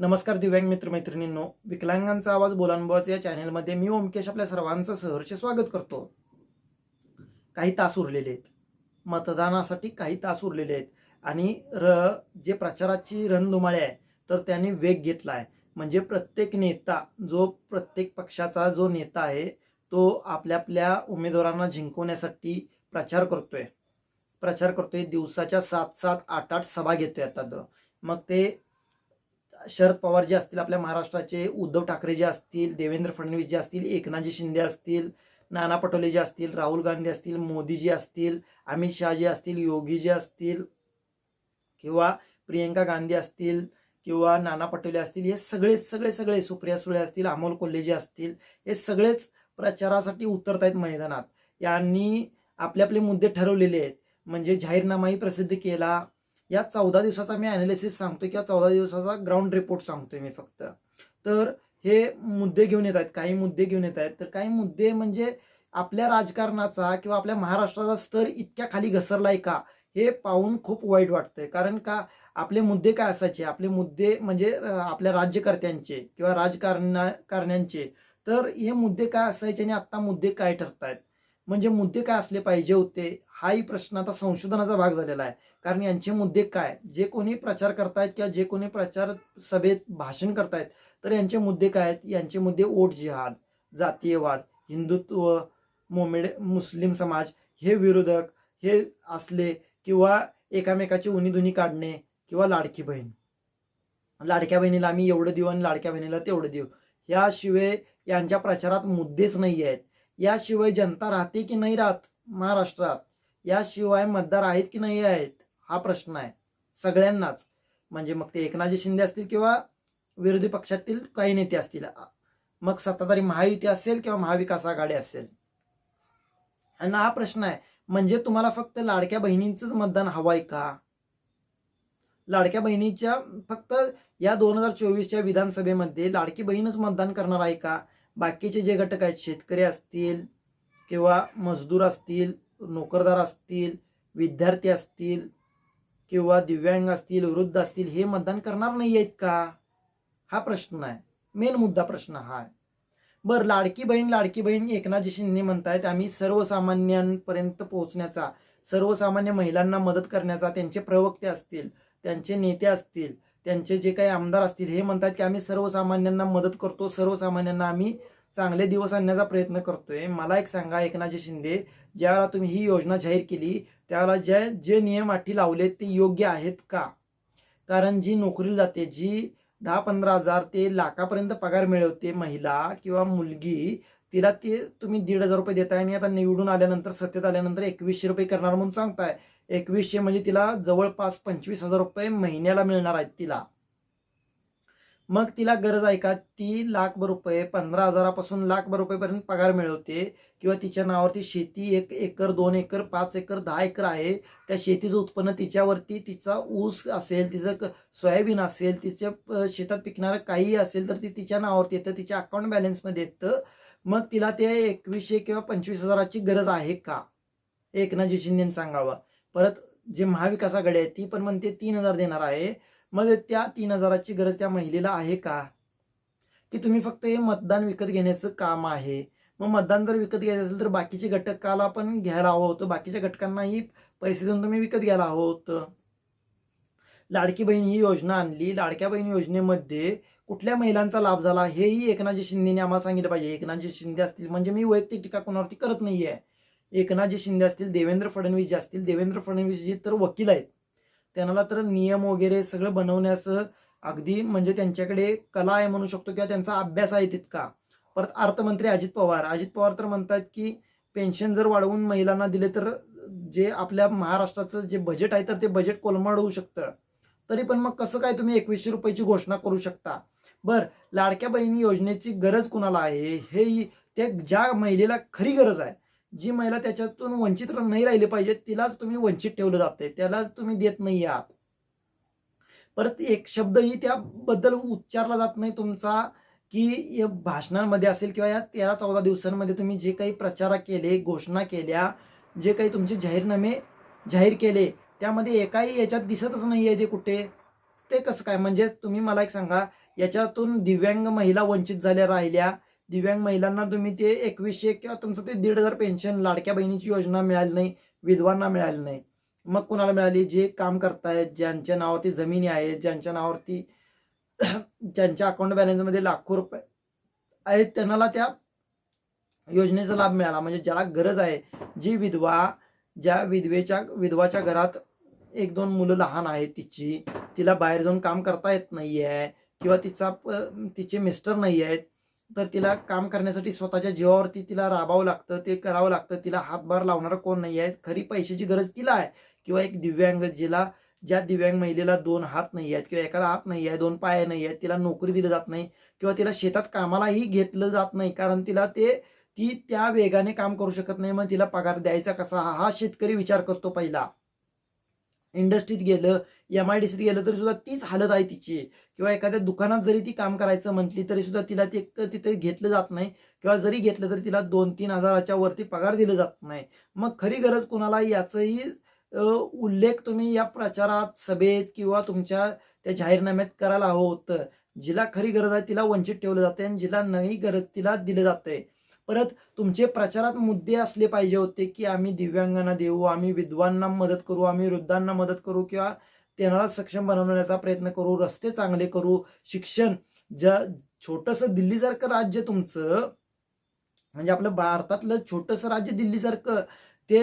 नमस्कार दिव्यांग मित्र मैत्रिणींनो विकलांगांचा आवाज बोलानुभवाचं या चॅनेलमध्ये मी ओमकेश आपल्या सर्वांचं सहर्ष स्वागत करतो. काही तास उरलेले आहेत. मतदानासाठी काही तास उरलेले आहेत. आणि र जे प्रचाराची रणधुमाळी आहे तर त्याने वेग घेतला आहे. म्हणजे प्रत्येक नेता जो प्रत्येक पक्षाचा जो नेता आहे तो आपल्या आपल्या उमेदवारांना जिंकवण्यासाठी प्रचार करतोय. प्रचार करतोय. दिवसाच्या सात सात आठ आठ सभा घेतोय आता मग ते शरद पवार जे असतील आपल्या महाराष्ट्राचे उद्धव ठाकरे जे असतील देवेंद्र फडणवीस जे असतील एकनाथजी शिंदे असतील नाना पटोले जे असतील राहुल गांधी असतील मोदीजी असतील अमित शहा जे असतील योगी जे असतील किंवा प्रियंका गांधी असतील किंवा नाना पटोले असतील हे सगळेच सगळे सगळे सुप्रिया सुळे असतील अमोल कोल्हे जे असतील हे सगळेच प्रचारासाठी उतरत आहेत मैदानात. यांनी आपले आपले मुद्दे ठरवलेले आहेत. म्हणजे जाहीरनामाही प्रसिद्ध केला. या चौदा दिवसाचा मी अनालिसिस सांगतो किंवा चौदा दिवसाचा ग्राउंड रिपोर्ट सांगतोय मी फक्त. तर हे मुद्दे घेऊन येत आहेत काही मुद्दे घेऊन येत आहेत. तर काही मुद्दे म्हणजे आपल्या राजकारणाचा किंवा आपल्या महाराष्ट्राचा स्तर इतक्या खाली घसरलाय का हे पाहून खूप वाईट वाटतंय. कारण का आपले मुद्दे काय असायचे? आपले मुद्दे म्हणजे आपल्या राज्यकर्त्यांचे किंवा राजकारणाकारण्यांचे तर हे मुद्दे काय असायचे आणि आत्ता मुद्दे काय ठरत आहेत म्हणजे मुद्दे काय असले पाहिजे होते? हाही प्रश्न आता संशोधनाचा भाग झालेला आहे. कारण यांचे मुद्दे काय? जे कोणी प्रचार करतायत किंवा जे कोणी प्रचार सभेत भाषण करतायत तर यांचे मुद्दे काय आहेत? यांचे मुद्दे ओट जिहाद जातीयवाद हिंदुत्व मोमेड मुस्लिम समाज हे विरोधक हे असले किंवा एकामेकाची उनीधुनी काढणे किंवा लाडकी बहीण. लाडक्या बहिणीला आम्ही एवढं देऊ आणि लाडक्या बहिणीला तेवढं देऊ. याशिवाय यांच्या प्रचारात मुद्देच नाही आहेत याशिवाय जनता राहते की नाही राहत महाराष्ट्रात? याशिवाय मतदार आहेत की नाही आहेत हा प्रश्न आहे. सगळ्यांनाच. म्हणजे मग ते एकनाथजी शिंदे असतील किंवा विरोधी पक्षातील काही नेते असतील. मग सत्ताधारी महायुती असेल किंवा महाविकास आघाडी असेल. आणि हा प्रश्न आहे. म्हणजे तुम्हाला फक्त लाडक्या बहिणींचंच मतदान हवंय का? लाडक्या बहिणीच्या फक्त या दोन हजार चोवीसच्या विधानसभेमध्ये लाडकी बहीणच मतदान करणार आहे का? बाकीचे जे घटक आहेत शेतकरी असतील किंवा मजदूर असतील नोकरदार असतील विद्यार्थी असतील किंवा दिव्यांग असतील वृद्ध असतील हे मतदान करणार नाही आहेत का? हा प्रश्न आहे. मेन मुद्दा प्रश्न हा आहे. बरं लाडकी बहीण लाडकी बहीण एकनाथजी शिंदे म्हणतायत आम्ही सर्वसामान्यांपर्यंत पोहोचण्याचा सर्वसामान्य महिलांना मदत करण्याचा त्यांचे प्रवक्ते असतील त्यांचे नेते असतील त्यांचे जे काही आमदार असतील हे म्हणतात की आम्ही सर्वसामान्यांना मदत करतो सर्वसामान्यांना आम्ही चांगले दिवस आणण्याचा प्रयत्न करतोय. मला एक सांगा एकनाथजी शिंदे ज्यावेळेला तुम्ही ही योजना जाहीर केली त्यावेळेला जे जे नियम अटी लावलेत ते योग्य आहेत का? कारण जी नोकरीला जाते जी दहा पंधरा हजार ते लाखापर्यंत पगार मिळवते महिला किंवा मुलगी तिला ते तुम्ही दीड हजार रुपये देताय आणि आता निवडून आल्यानंतर सत्तेत आल्यानंतर एकवीसशे रुपये करणार म्हणून सांगताय. एकवीसशे म्हणजे तिला जवळपास पंचवीस हजार रुपये महिन्याला मिळणार आहेत तिला. मग तिला गरज आहे का? ती लाखभर रुपये पंधरा हजारापासून लाखभर रुपयेपर्यंत पगार मिळवते किंवा तिच्या नावावरती शेती एक एकर दोन एकर पाच एकर दहा एकर आहे. त्या शेतीचं उत्पन्न तिच्यावरती तिचा ऊस असेल तिचं क- सोयाबीन असेल तिच्या शेतात पिकणारं काही असेल तर ती तिच्या नावावरती येतं तिच्या अकाउंट बॅलन्समध्ये येतं. मग तिला ते एकवीसशे किंवा पंचवीस हजाराची गरज आहे का? एकनाथजी शिंदेने सांगावं. परत जे महाविकास आघाडी आहे ती पण म्हणते तीन हजार देणार आहे. मग त्या तीन हजाराची गरज त्या महिलेला आहे का? की तुम्ही फक्त हे मतदान विकत घेण्याचं काम आहे. मग मतदान जर विकत घ्यायचं असेल तर बाकीचे घटकाला पण घ्यायला हवं होतं. बाकीच्या घटकांनाही पैसे देऊन तुम्ही विकत घ्यायला हवं होतं. लाडकी बहीण ही योजना आणली. लाडक्या बहीण योजनेमध्ये कुठल्या महिलांचा लाभ झाला? हेही एकनाथजी शिंदेने आम्हाला सांगितलं पाहिजे. एकनाथजी शिंदे असतील म्हणजे मी वैयक्तिक टीका कोणावरती करत नाही आहे एकनाथजी शिंदे असतील देवेंद्र फडणवीस जे असतील देवेंद्र फडणवीस जे तर वकील आहेत. त्यांना तर नियम वगैरे सगळं बनवण्याचं अगदी म्हणजे त्यांच्याकडे कला आहे म्हणू शकतो किंवा त्यांचा अभ्यास आहे तितका. परत अर्थमंत्री अजित पवार. अजित पवार तर म्हणतात की पेन्शन जर वाढवून महिलांना दिले तर जे आपल्या महाराष्ट्राचं जे बजेट आहे तर ते बजेट कोलमाड होऊ शकतं. तरी पण मग कसं काय तुम्ही एकवीसशे रुपयाची घोषणा करू शकता? बर लाडक्या बहिणी योजनेची गरज कुणाला आहे? हे त्या ज्या महिलेला खरी गरज आहे जी महिला त्याच्यातून वंचित नाही राहिली पाहिजे तिलाच तुम्ही वंचित ठेवलं जाते त्यालाच तुम्ही देत नाही आहात. परत एक शब्दही त्याबद्दल उच्चारला जात नाही तुमचा की या भाषणांमध्ये असेल किंवा या तेरा चौदा दिवसांमध्ये तुम्ही जे काही प्रचार केले घोषणा केल्या जे काही तुमचे जाहीरनामे जाहीर केले त्यामध्ये एकाही याच्यात दिसतच नाही आहे ते कुठे. ते कसं काय? म्हणजे तुम्ही मला एक सांगा याच्यातून दिव्यांग महिला वंचित झाल्या राहिल्या दिव्यांग महिलांना तुम्ही ते एकवीसशे किंवा तुमचं ते दीड हजार पेन्शन लाडक्या बहिणीची योजना मिळाली नाही विधवांना मिळाली नाही. मग कुणाला मिळाली? जे काम करतायत ज्यांच्या नावावरती जमिनी आहेत ज्यांच्या नावावरती ज्यांच्या अकाउंट बॅलन्समध्ये लाखो रुपये आहेत त्यांना त्या योजनेचा लाभ मिळाला. म्हणजे ज्याला गरज आहे जी विधवा ज्या विधवेच्या विधवाच्या घरात एक दोन मुलं लहान आहेत तिची तिला बाहेर जाऊन काम करता येत नाही आहे किंवा तिचा प- तिचे मिस्टर नाही आहेत तर तिला काम करण्यासाठी स्वतःच्या जीवावरती तिला राबावं लागतं ते करावं लागतं. तिला हातभार लावणारं कोण नाही आहे. खरी पैशाची गरज तिला आहे. किंवा एक दिव्यांग जिला ज्या दिव्यांग महिलेला दोन हात नाही आहेत किंवा एखादा हात नाही आहे दोन पाय नाही आहेत तिला नोकरी दिली जात नाही किंवा तिला शेतात कामालाही घेतलं जात नाही कारण तिला ते ती त्या वेगाने काम करू शकत नाही. मग तिला पगार द्यायचा कसा? हा हा शेतकरी विचार करतो पहिला. इंडस्ट्रीत गेलं एम आय डी सीत गेलं तरी सुद्धा तीच हालत आहे तिची. किंवा एखाद्या दुकानात जरी ती काम करायचं म्हटली तरी सुद्धा तिला ते तिथे घेतलं जात नाही. किंवा जरी घेतलं तरी तिला दोन तीन हजाराच्या वरती पगार दिलं जात नाही. मग खरी गरज कुणाला याचंही उल्लेख तुम्ही या प्रचारात सभेत किंवा तुमच्या त्या जाहीरनाम्यात करायला हवं होतं जिला खरी गरज आहे तिला वंचित ठेवलं जाते आणि जिला नाही गरज तिला दिलं जाते परत तुमचे प्रचारात मुद्दे असले पाहिजे होते की आम्ही दिव्यांगांना देऊ आम्ही विधवांना मदत करू आम्ही वृद्धांना मदत करू किंवा त्यांना सक्षम बनवण्याचा प्रयत्न करू रस्ते चांगले करू शिक्षण ज्या छोटंसं दिल्लीसारखं राज्य तुमचं म्हणजे आपलं भारतातलं छोटंसं राज्य दिल्लीसारखं ते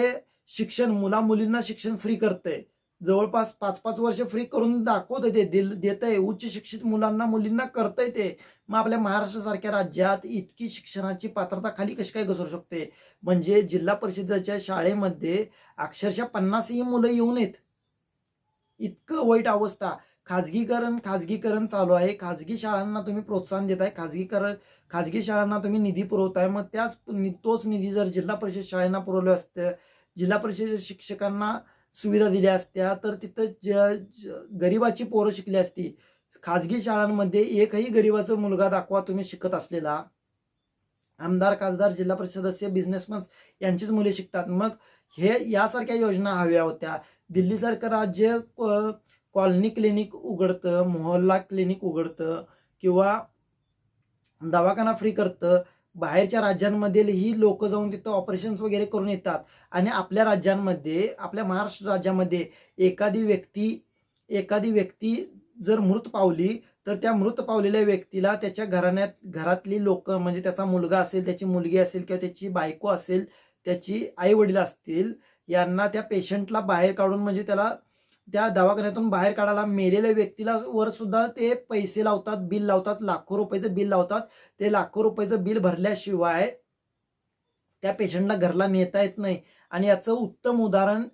शिक्षण मुला मुलींना शिक्षण फ्री करतंय. जवळपास पाच पाच वर्ष फ्री करून दाखवतंय ते दिल देतंय. उच्च शिक्षित मुलांना मुलींना करतंय ते. मग आपल्या महाराष्ट्रासारख्या राज्यात इतकी शिक्षणाची पात्रता खाली कशी काय घसरू शकते? म्हणजे जिल्हा परिषदेच्या शाळेमध्ये अक्षरशः पन्नासही मुलं येऊन येत इतकं वाईट अवस्था. खाजगीकरण खाजगीकरण चालू आहे. खाजगी शाळांना तुम्ही प्रोत्साहन देताय. खाजगीकरण खाजगी शाळांना तुम्ही निधी पुरवताय. मग त्याच नि- तोच निधी जर जिल्हा परिषद शाळांना पुरवले असतं जिल्हा परिषद शिक्षकांना सुविधा दिल्या असत्या तर तिथं ज गरिबाची पोरं शिकली असती. खाजगी शाळांमध्ये एकही गरिबाचा मुलगा दाखवा तुम्ही शिकत असलेला. आमदार खासदार जिल्हा परिषद सदस्य बिझनेसमॅन यांचीच मुले शिकतात. मग हे यासारख्या योजना हव्या होत्या. दिल्लीसारखं राज्य कॉलनी क्लिनिक उघडतं मोहल्ला क्लिनिक उघडतं किंवा दवाखाना फ्री करतं बाहेरच्या राज्यांमधील ही लोक जाऊन तिथं ऑपरेशन्स वगैरे करून येतात. आणि आपल्या राज्यांमध्ये आपल्या महाराष्ट्र राज्यामध्ये एखादी व्यक्ती एखादी व्यक्ती जर मृत पावली तर त्या मृत पावलेल्या व्यक्तीला त्याच्या घराण्यात घरातली लोक म्हणजे त्याचा मुलगा असेल त्याची मुलगी असेल किंवा त्याची बायको असेल त्याची आई वडील असतील यांना त्या पेशंटला बाहेर काढून म्हणजे त्याला त्या दवाखान्यातून बाहेर काढायला मेलेल्या व्यक्तीला वर सुद्धा ते पैसे लावतात बिल लावतात लाखो रुपयाचं बिल लावतात. ते लाखो रुपयाचं बिल भरल्याशिवाय त्या पेशंटला घरला नेता येत नाही. आणि याचं उत्तम उदाहरण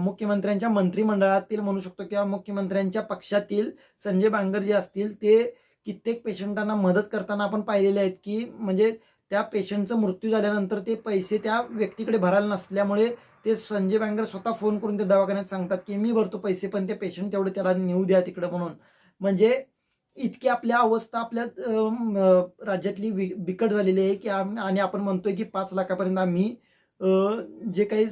मुख्यमंत्र्यांच्या मंत्रिमंडळातील म्हणू शकतो किंवा मुख्यमंत्र्यांच्या पक्षातील संजय बांगर जे असतील ते कित्येक पेशंटांना मदत करताना आपण पाहिलेले आहेत की म्हणजे त्या पेशंटचा मृत्यू झाल्यानंतर ते पैसे त्या व्यक्तीकडे भरायला नसल्यामुळे ते संजय बँकर स्वतः फोन करून ते दवाखान्यात सांगतात की मी भरतो पैसे पण ते पेशंट तेवढे त्याला नेऊ द्या तिकडे म्हणून. म्हणजे इतकी आपल्या अवस्था आपल्या राज्यातली वि- बिकट झालेली आहे की आणि आपण म्हणतोय की पाच लाखापर्यंत आम्ही जे काही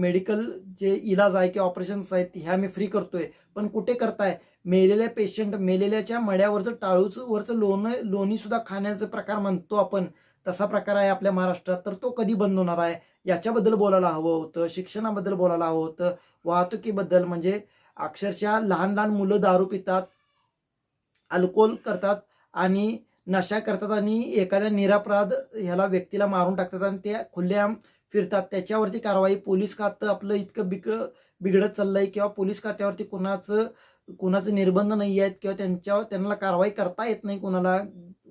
मेडिकल जे इलाज आहे किंवा ऑपरेशन्स आहेत हे आम्ही फ्री करतोय. पण कुठे करताय? मेलेल्या पेशंट मेलेल्याच्या मड्यावरचं टाळूच वरचं लोण लोणी सुद्धा खाण्याचा प्रकार म्हणतो आपण. तसा प्रकार आहे आपल्या महाराष्ट्रात. तर तो कधी बंद होणार आहे? याच्याबद्दल बोलायला हवं होतं. शिक्षणाबद्दल बोलायला हवं होतं. वाहतुकीबद्दल म्हणजे अक्षरशः लहान लहान मुलं दारू पितात अल्कोहोल करतात आणि नशा करतात आणि एखाद्या निरापराध ह्याला व्यक्तीला मारून टाकतात आणि ते खुल्लेआम फिरतात. त्याच्यावरती कारवाई. पोलीस खातं आपलं इतकं बिक बिघडत चाललंय किंवा पोलीस खात्यावरती कुणाचं कुणाचे निर्बंध नाही आहेत किंवा त्यांच्यावर त्यांना कारवाई करता येत नाही कुणाला.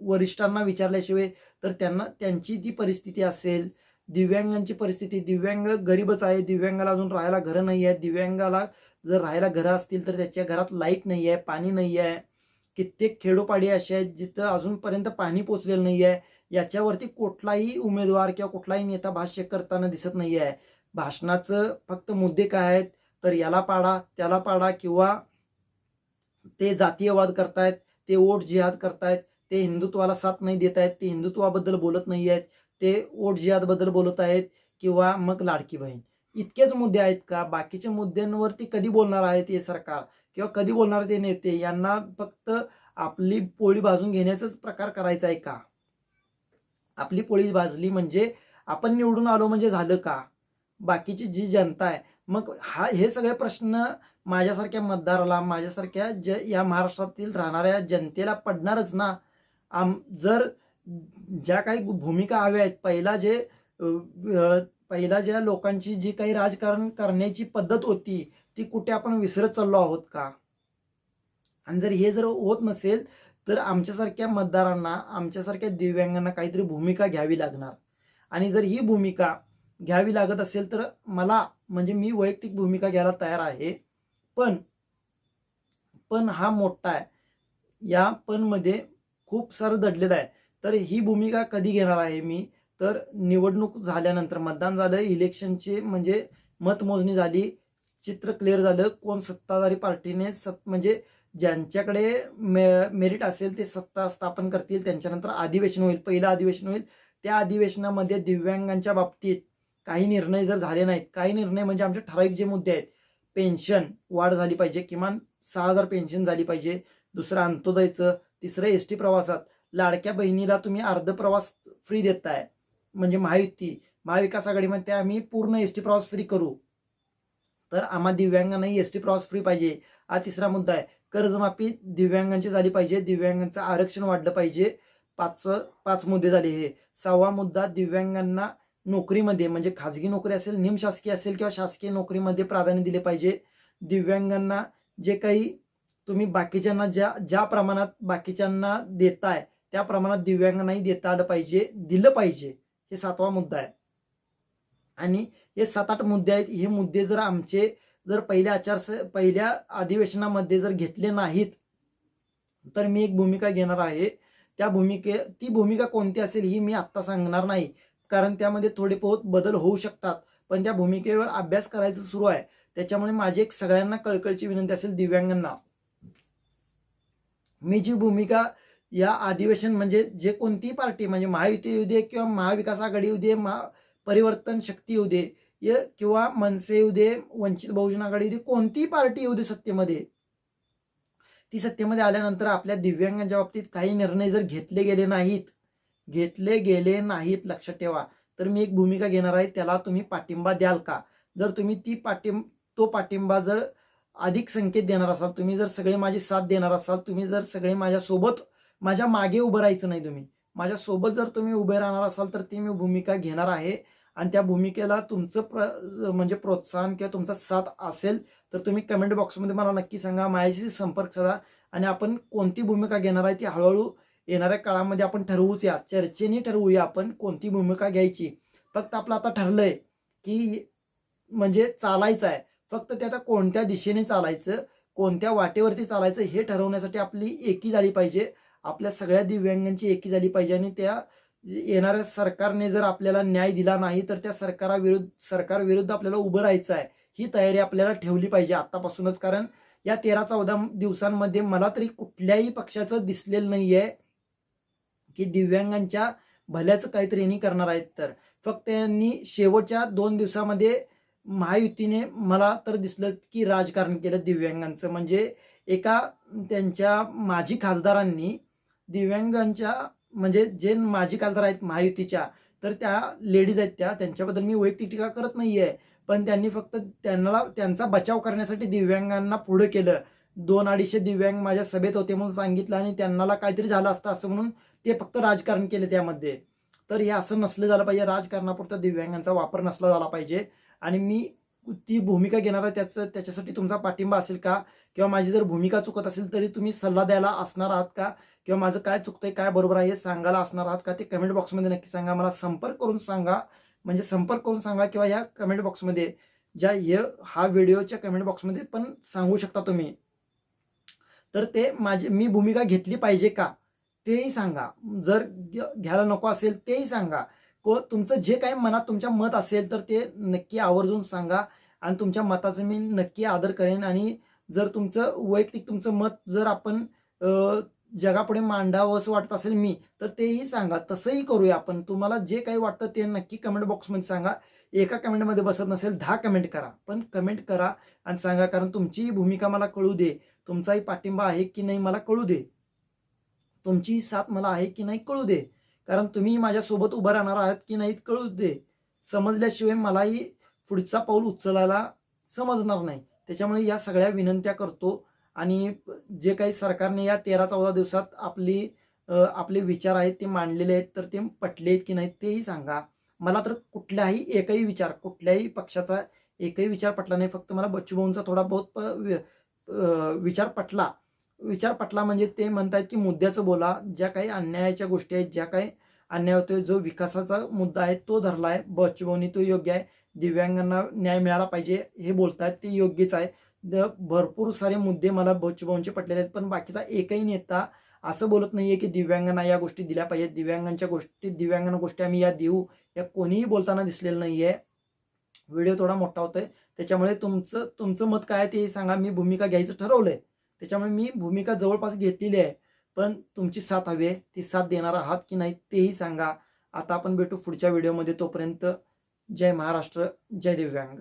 वरिष्ठांना विचारल्याशिवाय तर त्यांना त्यांची ती परिस्थिती असेल दिव्यांगांची परिस्थिती दिव्यांग गरीबच आहे दिव्यांगाला अजून राहायला घरं नाही आहे दिव्यांगाला जर राहायला घरं असतील तर त्याच्या घरात लाइट नाही आहे पाणी नाही आहे. कित्येक खेडोपाडी असे आहेत जिथं अजूनपर्यंत पाणी पोचलेलं नाही आहे. याच्यावरती कुठलाही उमेदवार किंवा कुठलाही नेता भाष्य करताना दिसत नाही आहे. भाषणाचं फक्त मुद्दे काय आहेत तर याला पाडा त्याला पाडा किंवा ते जातीयवाद करतायत ते वोट जिहाद करतायत ते हिंदुत्वाला साथ नाही देत आहेत ते हिंदुत्वाबद्दल बोलत नाही आहेत ते वोट जिहादबद्दल बोलत आहेत किंवा मग लाडकी बहीण. इतकेच मुद्दे आहेत का? बाकीच्या मुद्द्यांवरती कधी बोलणार आहे ते सरकार? किंवा कधी बोलणार ते नेते? यांना फक्त आपली पोळी भाजून घेण्याचाच प्रकार करायचा आहे का? आपली पोळी भाजली म्हणजे आपण निवडून आलो म्हणजे झालं का? बाकीची जी जनता आहे मग हा हे सगळे प्रश्न माझ्यासारख्या मतदाराला माझ्यासारख्या ज या महाराष्ट्रातील राहणाऱ्या जनतेला पडणारच ना? आम जर ज्या काही भूमिका हव्या आहेत पहिला जे पहिला ज्या लोकांची जी काही राजकारण करण्याची पद्धत होती ती कुठे आपण विसरत चाललो आहोत का? आणि जर हे जर होत नसेल तर आमच्यासारख्या मतदारांना आमच्यासारख्या दिव्यांगांना काहीतरी भूमिका घ्यावी लागणार. आणि जर ही भूमिका घ्यावी लागत असेल तर मला म्हणजे मी वैयक्तिक भूमिका घ्यायला तयार आहे. पण पण हा मोठा आहे. या पण मध्ये खूप सारं दडलेलं आहे. तर ही भूमिका कधी घेणार आहे मी? तर निवडणूक झाल्यानंतर मतदान झालं इलेक्शनचे म्हणजे मतमोजणी झाली चित्र क्लिअर झालं कोण सत्ताधारी पार्टीने सत म्हणजे ज्यांच्याकडे मे मेरिट असेल ते सत्ता स्थापन करतील. त्यांच्यानंतर अधिवेशन होईल पहिलं अधिवेशन होईल. त्या अधिवेशनामध्ये दिव्यांगांच्या बाबतीत काही निर्णय जर झाले नाहीत काही निर्णय म्हणजे आमचे ठराविक जे मुद्दे आहेत पेन्शन वाढ झाली पाहिजे किमान सहा हजार पेन्शन झाली पाहिजे. दुसरं अंत्योदयचं तिसरं एस टी प्रवासात लाडक्या बहिणीला तुम्ही अर्ध प्रवास फ्री देताय. म्हणजे महायुती महाविकास आघाडीमध्ये आम्ही पूर्ण एस टी प्रवास फ्री करू. तर आम्हा दिव्यांगांनाही एस टी प्रवास फ्री पाहिजे. हा तिसरा मुद्दा आहे. कर्जमाफी दिव्यांगांची झाली पाहिजे. दिव्यांगांचं आरक्षण वाढलं पाहिजे. पाच पाच मुद्दे झाले हे. सहावा मुद्दा दिव्यांगांना नोकरीमध्ये म्हणजे खाजगी नोकरी असेल निमशासकीय असेल किंवा शासकीय नोकरीमध्ये प्राधान्य दिले पाहिजे. दिव्यांगांना जे काही तुम्ही बाकीच्यांना ज्या ज्या प्रमाणात बाकीच्यांना देताय त्या प्रमाणात दिव्यांगांनाही देता आलं पाहिजे दिलं पाहिजे हे सातवा मुद्दा आहे. आणि हे सात आठ मुद्दे आहेत हे मुद्दे जर आमचे जर पहिल्या आचार पहिल्या अधिवेशनामध्ये जर घेतले नाहीत तर मी एक भूमिका घेणार आहे. त्या भूमिके ती भूमिका कोणती असेल ही मी आत्ता सांगणार नाही कारण त्यामध्ये थोडे बहुत बदल होऊ शकतात. पण त्या भूमिकेवर अभ्यास करायचं सुरू आहे. त्याच्यामुळे माझी एक सगळ्यांना कळकळची विनंती असेल दिव्यांगांना. मी जी भूमिका या अधिवेशन म्हणजे जे कोणतीही पार्टी म्हणजे महायुती येऊ दे किंवा महाविकास आघाडी येऊ दे महा परिवर्तन शक्ती येऊ दे किंवा मनसे येऊ दे वंचित बहुजन आघाडी येऊ दे कोणतीही पार्टी येऊ दे सत्तेमध्ये ती सत्तेमध्ये आल्यानंतर आपल्या दिव्यांगांच्या बाबतीत काही निर्णय जर घेतले गेले नाहीत घेतले गेले नाहीत लक्षात ठेवा. तर मी एक भूमिका घेणार आहे त्याला तुम्ही पाठिंबा द्याल का? जर तुम्ही ती पाठिंब तो पाठिंबा जर अधिक संकेत देणार असाल तुम्ही जर सगळे माझी साथ देणार असाल तुम्ही जर सगळे माझ्यासोबत माझ्या मागे उभं राहायचं नाही तुम्ही. माझ्यासोबत जर तुम्ही उभे राहणार असाल तर ती मी भूमिका घेणार आहे. आणि त्या भूमिकेला तुमचं प्र म्हणजे प्रोत्साहन किंवा तुमचा साथ असेल तर तुम्ही कमेंट बॉक्समध्ये मला नक्की सांगा. माझ्याशी संपर्क साधा. आणि आपण कोणती भूमिका घेणार आहे ती हळूहळू येणाऱ्या काळामध्ये आपण ठरवूच या चर्चेने ठरवूया आपण कोणती भूमिका घ्यायची. फक्त आपलं आता ठरलंय की म्हणजे चालायचं आहे. फक्त ते आता कोणत्या दिशेने चालायचं कोणत्या वाटेवरती चालायचं हे ठरवण्यासाठी आपली एकी झाली पाहिजे. आपल्या सगळ्या दिव्यांगांची एकी झाली पाहिजे आणि त्या येणाऱ्या सरकारने जर आपल्याला न्याय दिला नाही तर त्या सरकाराविरुद्ध सरकारविरुद्ध आपल्याला उभं राहायचं आहे. ही तयारी आपल्याला ठेवली पाहिजे आतापासूनच कारण या तेरा चौदा दिवसांमध्ये मला तरी कुठल्याही पक्षाचं दिसलेलं नाही आहे की दिव्यांगांच्या भल्याचं काहीतरी यांनी करणार आहेत तर. फक्त यांनी शेवटच्या दोन दिवसामध्ये महायुतीने मला तर दिसलं की राजकारण केलं दिव्यांगांचं. म्हणजे एका त्यांच्या माजी खासदारांनी दिव्यांगांच्या म्हणजे जे माजी खासदार आहेत महायुतीच्या तर त्या लेडीज आहेत त्या त्यांच्याबद्दल मी वैयक्तिक टीका करत नाही आहे पण त्यांनी फक्त त्यांना त्यांचा बचाव करण्यासाठी दिव्यांगांना पुढं केलं. दोन अडीचशे दिव्यांग माझ्या सभेत होते म्हणून सांगितलं आणि त्यांना काहीतरी झालं असतं असं म्हणून ते फक्त राजकारण केले त्यामध्ये. तर हे असं नसलं झालं पाहिजे. राजकारणापुरता दिव्यांगांचा वापर नसला झाला पाहिजे. आणि मी ती भूमिका घेणार आहे त्याचं त्याच्यासाठी तुमचा पाठिंबा असेल का? किंवा माझी जर भूमिका चुकत असेल तरी तुम्ही सल्ला द्यायला असणार आहात का? किंवा माझं काय चुकतंय काय बरोबर आहे हे सांगायला असणार आहात का? ते कमेंट बॉक्समध्ये नक्की सांगा. मला संपर्क करून सांगा. म्हणजे संपर्क करून सांगा किंवा ह्या कमेंट बॉक्समध्ये ज्या हे हा व्हिडिओच्या कमेंट बॉक्समध्ये पण सांगू शकता तुम्ही. तर ते माझी मी भूमिका घेतली पाहिजे का? तेही सांगा. जर घ्यायला नको असेल तेही सांगा. को तुमचं जे काही मनात तुमच्या मत असेल तर ते नक्की आवर्जून सांगा. आणि तुमच्या मताचं मी नक्की आदर करेन. आणि जर तुमचं वैयक्तिक तुमचं मत जर आपण जगापुढे मांडावं असं वाटत असेल मी तर तेही सांगा. तसंही करूया आपण. तुम्हाला जे काही वाटतं ते नक्की कमेंट बॉक्समध्ये सांगा. एका कमेंटमध्ये बसत नसेल दहा कमेंट करा. पण कमेंट करा आणि सांगा कारण तुमचीही भूमिका मला कळू दे. तुमचाही पाठिंबा आहे की नाही मला कळू दे. तुमची साथ मला आहे की नाही कळू दे. कारण तुम्ही माझ्यासोबत उभं राहणार आहात की नाहीत कळू दे. समजल्याशिवाय मलाही पुढचा पाऊल उचलायला समजणार नाही. त्याच्यामुळे या सगळ्या विनंत्या करतो आणि जे काही सरकारने या तेरा चौदा दिवसात आपली आपले विचार आहेत ते मांडलेले आहेत तर ते पटले आहेत की नाहीत तेही सांगा. मला तर कुठल्याही एकही विचार कुठल्याही पक्षाचा एकही विचार पटला नाही. फक्त मला बच्चूभाऊंचा थोडा बहुत प- वि- विचार पटला. विचार पटला म्हणजे ते म्हणतात की मुद्द्याचं बोला. ज्या काही अन्यायाच्या गोष्टी आहेत ज्या काही अन्याय होतोय जो विकासाचा मुद्दा आहे तो धरला आहे बच्चूभाऊनी तो योग्य आहे. दिव्यांगांना न्याय मिळाला पाहिजे हे बोलतात ते योग्यच आहे. भरपूर सारे मुद्दे मला बच्चूभाऊंचे पटलेले आहेत पण बाकीचा एकही नेता असं बोलत नाहीये की दिव्यांगांना या गोष्टी दिल्या पाहिजेत. दिव्यांगांच्या गोष्टी दिव्यांगांना गोष्टी आम्ही या देऊ या कोणीही बोलताना दिसलेलं नाहीये. व्हिडिओ थोडा मोठा होतोय. त्याच्यामुळे तुमचं तुमचं मत काय आहे ते सांगा. मी भूमिका घ्यायचं ठरवलंय. त्याच्यामुळे मी भूमिका जवळपास घेतलेली आहे. पण तुमची साथ हवी आहे. ती साथ देणार आहात की नाही तेही सांगा. आता आपण भेटू पुढच्या व्हिडिओमध्ये तोपर्यंत जय महाराष्ट्र जय दिव्यांग.